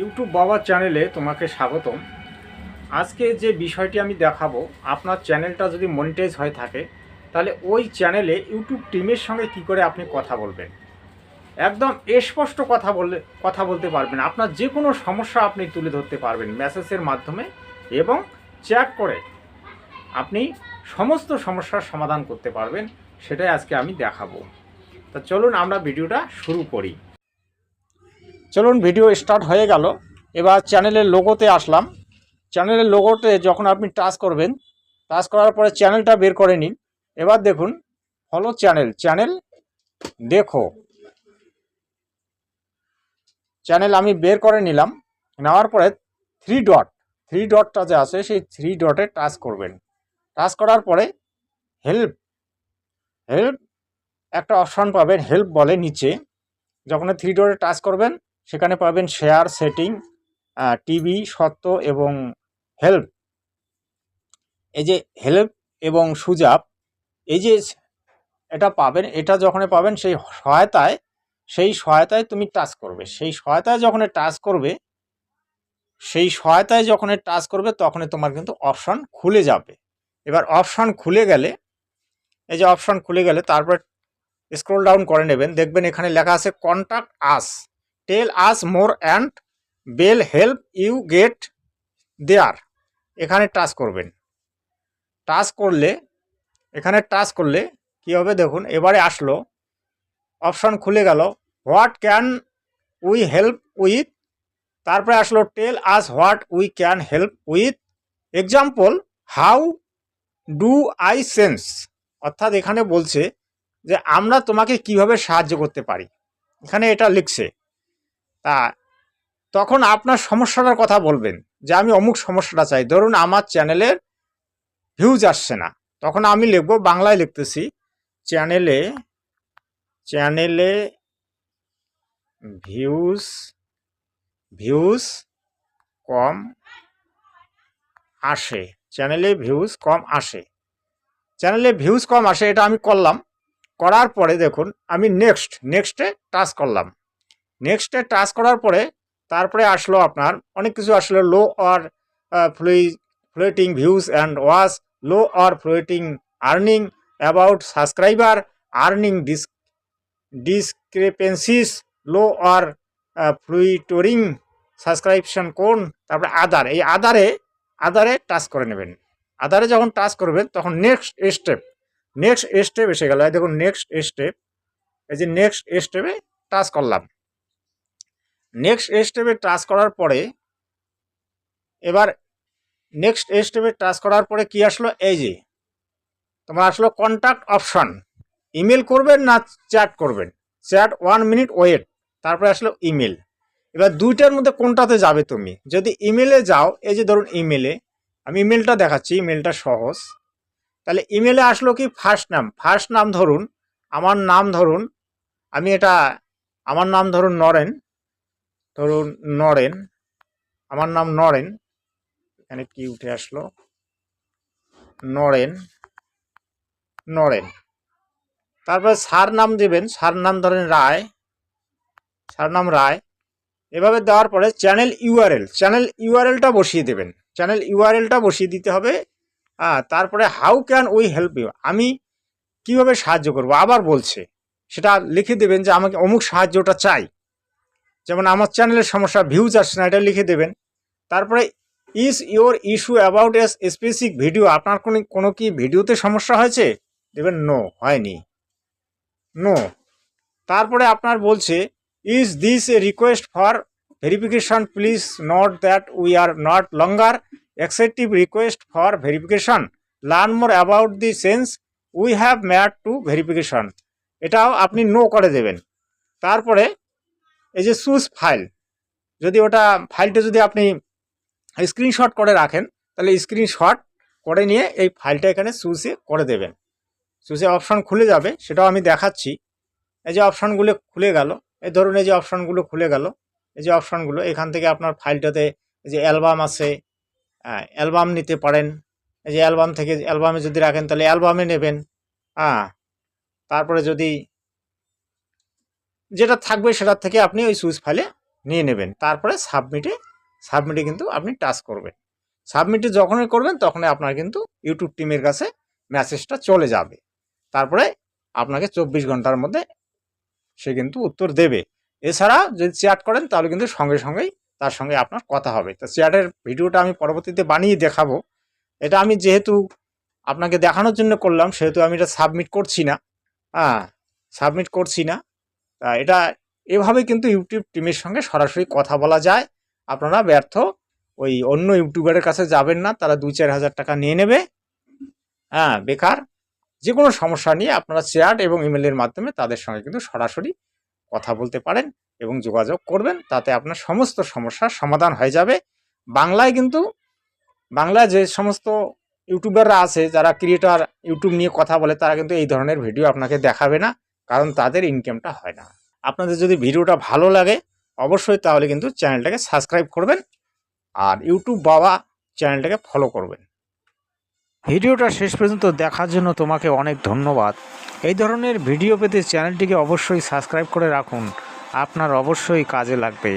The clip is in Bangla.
ইউটিউব বাবার চ্যানেলে তোমাকে স্বাগতম। আজকে যে বিষয়টি আমি দেখাবো, আপনার চ্যানেলটা যদি মনিটাইজ হয়ে থাকে, তাহলে ওই চ্যানেলে ইউটিউব টিমের সঙ্গে কি করে আপনি কথা বলবেন? একদম স্পষ্ট কথা বললে, কথা বলতে পারবেন। আপনার যে কোনো সমস্যা আপনি তুলে ধরতে পারবেন মেসেজের মাধ্যমে এবং চ্যাট করে আপনি সমস্ত সমস্যার সমাধান করতে পারবেন, সেটাই আজকে আমি দেখাবো। তা চলুন আমরা ভিডিওটা শুরু করি। চলুন ভিডিও স্টার্ট হয়ে গেল। এবার চ্যানেলের লোগোতে আসলাম। চ্যানেলের লোগোতে যখন আপনি টাচ করবেন, টাচ করার পরে চ্যানেলটা বের করে নিন। এবার দেখুন ফলো চ্যানেল চ্যানেল দেখো। চ্যানেল আমি বের করে নিলাম। নেওয়ার পরে থ্রি ডট থ্রি ডটটা যে আছে, সেই থ্রি ডটে টাচ করবেন। টাচ করার পরে হেল্প হেল্প একটা অপশান পাবেন হেল্প বলে নিচে। যখন থ্রি ডটে টাচ করবেন সেখানে পাবেন শেয়ার সেটিং টিভি সত্য এবং হেল্প এই যে হেল্প এবং সুজাব এই যে এটা পাবেন, এটা যখন পাবেন সেই সহায়তায় সেই সহায়তায় তুমি টাচ করবে। সেই সহায়তায় যখন টাচ করবে, সেই সহায়তায় যখন টাচ করবে তখনই তোমার কিন্তু অপশান খুলে যাবে। এবার অপশান খুলে গেলে, এই যে অপশান খুলে গেলে তারপর স্ক্রল ডাউন করে নেবেন। দেখবেন এখানে লেখা আছে contact us tell us more and we'll help you get there এখানে টাচ করবেন। টাচ করলে, এখানে টাচ করলে কি হবে দেখুন, এবারে আসলো অপশন খুলে গেল what can we help with তারপরে আসলো tell us what we can help with example how do I sense অর্থাৎ এখানে বলছে যে আমরা তোমাকে কীভাবে সাহায্য করতে পারি। এখানে এটা লিখছে। তা তখন আপনার সমস্যাটার কথা বলবেন যে আমি অমুক সমস্যাটা চাই। ধরুন আমার চ্যানেলের ভিউজ আসছে না। তখন আমি লিখব, বাংলায় লিখতেছি চ্যানেলে চ্যানেলে ভিউজ ভিউজ কম আসে। চ্যানেলে ভিউজ কম আসে। চ্যানেলে ভিউজ কম আসে, এটা আমি করলাম। করার পরে দেখুন, আমি নেক্সট নেক্সটে টাচ করলাম। নেক্সটে টাচ করার পরে তারপরে আসলো আপনার, অনেক কিছু আসলো লো আর ফ্লুই floating views and was low or floating earning about subscriber earning dis discrepancies low or fluctuating subscription কোন, তারপরে আদার এই আদারে আদারে টাচ করে নেবেন। আদারে যখন টাচ করবেন, তখন নেক্সট স্টেপ নেক্সট স্টেপ এসে গেল। দেখুন নেক্সট স্টেপ এই যে নেক্সট স্টেপে টাচ করলাম। নেক্সট স্টেপে টাচ করার পরে, এবার নেক্সট স্টেপে টাচ করার পরে কি আসলো? এই যে, তোমার আসলো কন্ট্যাক্ট অপশন ইমেল করবেন না চ্যাট করবেন? চ্যাট ওয়ান মিনিট ওয়েট তারপরে আসলো ইমেল এবার দুইটার মধ্যে কোনটাতে যাবে তুমি? যদি ইমেলে যাও, এই যে ধরুন ইমেলে আমি ইমেলটা দেখাচ্ছি ইমেলটা সহজ। তাহলে ইমেলে আসলো কি ফার্স্ট নাম ফার্স্ট নাম ধরুন, আমার নাম ধরুন, আমি এটা, আমার নাম ধরুন নরেন। ধরুন নরেন, আমার নাম নরেন, এখানে কি উঠে আসলো? নরেন নরেন। তারপরে সার নাম দেবেন সার নাম ধরেন রায় সার নাম রায়। এভাবে দেওয়ার পরে চ্যানেল ইউআরএল, চ্যানেল ইউআরএলটা বসিয়ে দেবেন। চ্যানেল ইউআরএলটা বসিয়ে দিতে হবে। হ্যাঁ তারপরে how can we help you? আমি কীভাবে সাহায্য করব? আবার বলছে। সেটা লিখে দেবেন যে আমাকে অমুক সাহায্যটা চাই। যেমন আমার চ্যানেলের সমস্যা ভিউজ আসছে না, এটা লিখে দেবেন। তারপরে is your issue about a specific video আপনার কোনো কোনো কি ভিডিওতে সমস্যা হয়েছে? দেবেন নো হয়নি। নো তারপরে আপনার বলছে is this a request for verification please note that we are not longer acceptive request for verification. Learn more about the sense we have made to verification. এটাও আপনি নো করে দেবেন। তারপরে এই যে সুস ফাইল যদি ওটা ফাইলটা যদি আপনি স্ক্রিনশট করে রাখেন, তাহলে স্ক্রিনশট করে নিয়ে এই ফাইলটা এখানে সুসে করে দেবেন। সুসে অপশন খুলে যাবে, সেটাও আমি দেখাচ্ছি। এই যে অপশানগুলো খুলে গেল, এই ধরুন এই যে অপশানগুলো খুলে গেল, এই যে অপশানগুলো এখান থেকে আপনার ফাইলটাতে এই যে অ্যালবাম আছে অ্যালবাম নিতে পারেন। এই যে অ্যালবাম থেকে অ্যালবামে যদি রাখেন, তাহলে অ্যালবামে নেবেন। হ্যাঁ তারপরে যদি যেটা থাকবে সেটার থেকে আপনি ওই সুইচ ফাইলে নিয়ে নেবেন। তারপরে সাবমিটে সাবমিটে কিন্তু আপনি টাচ করবেন। সাবমিটে যখনই করবেন, তখনই আপনার কিন্তু ইউটিউব টিমের কাছে মেসেজটা চলে যাবে। তারপরে আপনাকে চব্বিশ ঘণ্টার মধ্যে সে কিন্তু উত্তর দেবে। এছাড়া যদি চ্যাট করেন, তাহলে কিন্তু সঙ্গে সঙ্গেই তার সঙ্গে আপনার কথা হবে। তো চ্যাটের ভিডিওটা আমি পরবর্তীতে বানিয়ে দেখাবো। এটা আমি যেহেতু আপনাকে দেখানোর জন্য করলাম, সেহেতু আমি এটা সাবমিট করছি না। হ্যাঁ সাবমিট করছি না। তা এটা এভাবে কিন্তু ইউটিউব টিমের সঙ্গে সরাসরি কথা বলা যায়। আপনারা ব্যর্থ, ওই অন্য ইউটিউবারের কাছে যাবেন না, তারা দুই চার হাজার টাকা নিয়ে নেবে। হ্যাঁ বেকার যে কোনো সমস্যা নিয়ে আপনারা চ্যাট এবং ইমেলের মাধ্যমে তাদের সঙ্গে কিন্তু সরাসরি কথা বলতে পারেন এবং যোগাযোগ করবেন, তাতে আপনার সমস্ত সমস্যার সমাধান হয়ে যাবে। বাংলায় কিন্তু, বাংলায় যে সমস্ত ইউটিউবাররা আছে, যারা ক্রিয়েটার ইউটিউব নিয়ে কথা বলে, তারা কিন্তু এই ধরনের ভিডিও আপনাকে দেখাবে না। কারণ তাদের ইনকামটা হয় না। আপনাদের যদি ভিডিওটা ভালো লাগে, অবশ্যই তাহলে কিন্তু চ্যানেলটাকে সাবস্ক্রাইব করবেন আর ইউটিউব বাবা চ্যানেলটাকে ফলো করবেন। ভিডিওটা শেষ পর্যন্ত দেখার জন্য তোমাকে অনেক ধন্যবাদ। এই ধরনের ভিডিও পেতে চ্যানেলটিকে অবশ্যই সাবস্ক্রাইব করে রাখুন। আপনার অবশ্যই কাজে লাগবে।